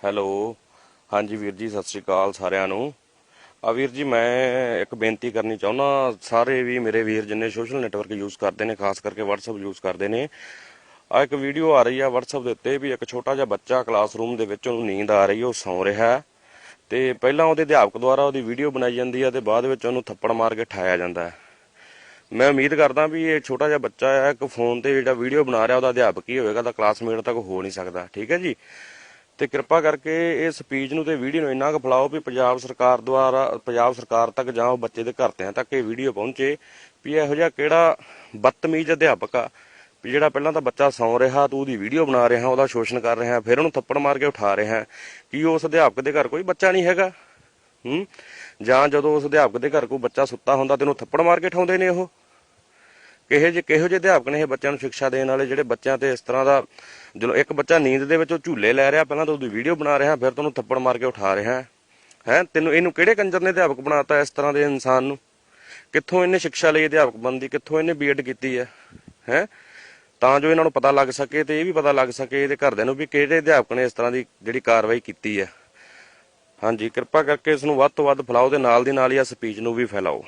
Hello. ਹਾਂਜੀ ਵੀਰ ਜੀ, ਸਤਿ ਸ੍ਰੀ ਅਕਾਲ ਸਾਰਿਆਂ ਨੂੰ। ਆ ਵੀਰ ਜੀ, ਮੈਂ ਇੱਕ ਬੇਨਤੀ ਕਰਨੀ ਚਾਹੁੰਦਾ ਸਾਰੇ ਵੀ ਮੇਰੇ ਵੀਰ ਜਿੰਨੇ ਸੋਸ਼ਲ ਨੈਟਵਰਕ ਯੂਜ਼ ਕਰਦੇ ਨੇ, ਖਾਸ ਕਰਕੇ WhatsApp ਯੂਜ਼ ਕਰਦੇ ਨੇ, ਆ ਇੱਕ ਵੀਡੀਓ ਆ ਰਹੀ ਆ WhatsApp ਦੇ ਉੱਤੇ ਵੀ ਇੱਕ ਛੋਟਾ ਜਿਹਾ ਬੱਚਾ ਕਲਾਸਰੂਮ ਦੇ ਵਿੱਚ ਉਹਨੂੰ ਨੀਂਦ ਆ ਰਹੀ ਹੈ ਉਹ ਸੌਂ ਰਿਹਾ ਹੈ। ਤੇ ਪਹਿਲਾਂ ਉਹਦੇ ਅਧਿਆਪਕ ਦੁਆਰਾ ਉਹਦੀ ਵੀਡੀਓ ਬਣਾਈ ਜਾਂਦੀ ਹੈ ਤੇ ਬਾਅਦ ਵਿੱਚ ਉਹਨੂੰ ਥੱਪੜ ਮਾਰ ਕੇ ਠਾਇਆ ਜਾਂਦਾ ਹੈ। ਮੈਂ ਉਮੀਦ ਕਰਦਾ ਵੀ ਇਹ ਛੋਟਾ ਜਿਹਾ ਬੱਚਾ ਹੈ, ਇੱਕ ਫੋਨ ਤੇ ਜਿਹੜਾ ਵੀਡੀਓ ਬਣਾ ਰਿਹਾ, ਉਹਦਾ ਅਧਿਆਪਕ ਹੀ ਹੋਵੇਗਾ ਤਾਂ ਕਲਾਸਮੇਟ ਤੱਕ ਹੋ ਨਹੀਂ ਸਕਦਾ, ਠੀਕ ਹੈ ਜੀ? ਤੇ ਕਿਰਪਾ ਕਰਕੇ ਇਹ ਸਪੀਚ ਨੂੰ ਤੇ ਵੀਡੀਓ ਨੂੰ ਇੰਨਾ ਕੁ ਫੈਲਾਓ ਵੀ ਪੰਜਾਬ ਸਰਕਾਰ ਦੁਆਰਾ, ਪੰਜਾਬ ਸਰਕਾਰ ਤੱਕ ਜਾਂ ਉਹ ਬੱਚੇ ਦੇ ਘਰਦਿਆਂ ਤੱਕ ਇਹ ਵੀਡੀਓ ਪਹੁੰਚੇ ਵੀ ਇਹੋ ਜਿਹਾ ਕਿਹੜਾ ਬਦਤਮੀਜ਼ ਅਧਿਆਪਕ ਆ ਵੀ ਜਿਹੜਾ ਪਹਿਲਾਂ ਤਾਂ ਬੱਚਾ ਸੌਂ ਰਿਹਾ, ਤੂੰ ਉਹਦੀ ਵੀਡੀਓ ਬਣਾ ਰਿਹਾ, ਉਹਦਾ ਸ਼ੋਸ਼ਣ ਕਰ ਰਿਹਾ, ਫਿਰ ਉਹਨੂੰ ਥੱਪੜ ਮਾਰ ਕੇ ਉਠਾ ਰਿਹਾ। ਕੀ ਉਸ ਅਧਿਆਪਕ ਦੇ ਘਰ ਕੋਈ ਬੱਚਾ ਨਹੀਂ ਹੈਗਾ? ਹੂੰ? ਜਾਂ ਜਦੋਂ ਉਸ ਅਧਿਆਪਕ ਦੇ ਘਰ ਕੋਈ ਬੱਚਾ ਸੁੱਤਾ ਹੁੰਦਾ ਤੇ ਉਹਨੂੰ ਥੱਪੜ ਮਾਰ ਕੇ ਉਠਾਉਂਦੇ ਨੇ ਉਹ? ਕਿਹੋ ਜਿਹੇ ਕਿਹੋ ਜਿਹੇ ਅਧਿਆਪਕ ਨੇ ਇਹ ਬੱਚਿਆਂ ਨੂੰ ਸਿੱਖਿਆ ਦੇਣ ਵਾਲੇ? ਜਿਹੜੇ ਬੱਚਿਆਂ ਤੇ ਇਸ ਤਰ੍ਹਾਂ ਦਾ ਜਦੋਂ ਇੱਕ ਬੱਚਾ ਨੀਂਦ ਦੇ ਵਿੱਚ ਝੂਲੇ ਲੈ ਰਿਹਾ, ਪਹਿਲਾਂ ਤਾਂ ਉਹਦੀ ਵੀਡੀਓ ਬਣਾ ਰਿਹਾ, ਫਿਰ ਤੁਹਾਨੂੰ ਥੱਪੜ ਮਾਰ ਕੇ ਉਠਾ ਰਿਹਾ। ਹੈ? ਤੈਨੂੰ ਇਹਨੂੰ ਕਿਹੜੇ ਕੰਜਰ ਨੇ ਅਧਿਆਪਕ ਬਣਾਤਾ ਇਸ ਤਰ੍ਹਾਂ ਦੇ ਇਨਸਾਨ ਨੂੰ? ਕਿੱਥੋਂ ਇਹਨੇ ਸਿੱਖਿਆ ਲਈ ਅਧਿਆਪਕ ਬਣਦੀ? ਕਿੱਥੋਂ ਇਹਨੇ ਬੀਐਡ ਕੀਤੀ ਹੈ? ਹੈ? ਤਾਂ ਜੋ ਇਹਨਾਂ ਨੂੰ ਪਤਾ ਲੱਗ ਸਕੇ ਤੇ ਇਹ ਵੀ ਪਤਾ ਲੱਗ ਸਕੇ ਇਹਦੇ ਘਰਦਿਆਂ ਨੂੰ ਵੀ ਕਿਹੜੇ ਅਧਿਆਪਕ ਨੇ ਇਸ ਤਰ੍ਹਾਂ ਦੀ ਜਿਹੜੀ ਕਾਰਵਾਈ ਕੀਤੀ ਹੈ। ਹਾਂਜੀ, ਕਿਰਪਾ ਕਰਕੇ ਇਸ ਨੂੰ ਵੱਧ ਤੋਂ ਵੱਧ ਫੈਲਾਓ ਤੇ ਨਾਲ ਦੀ ਨਾਲ ਹੀ ਆ ਸਪੀਚ ਨੂੰ ਵੀ ਫੈਲਾਓ।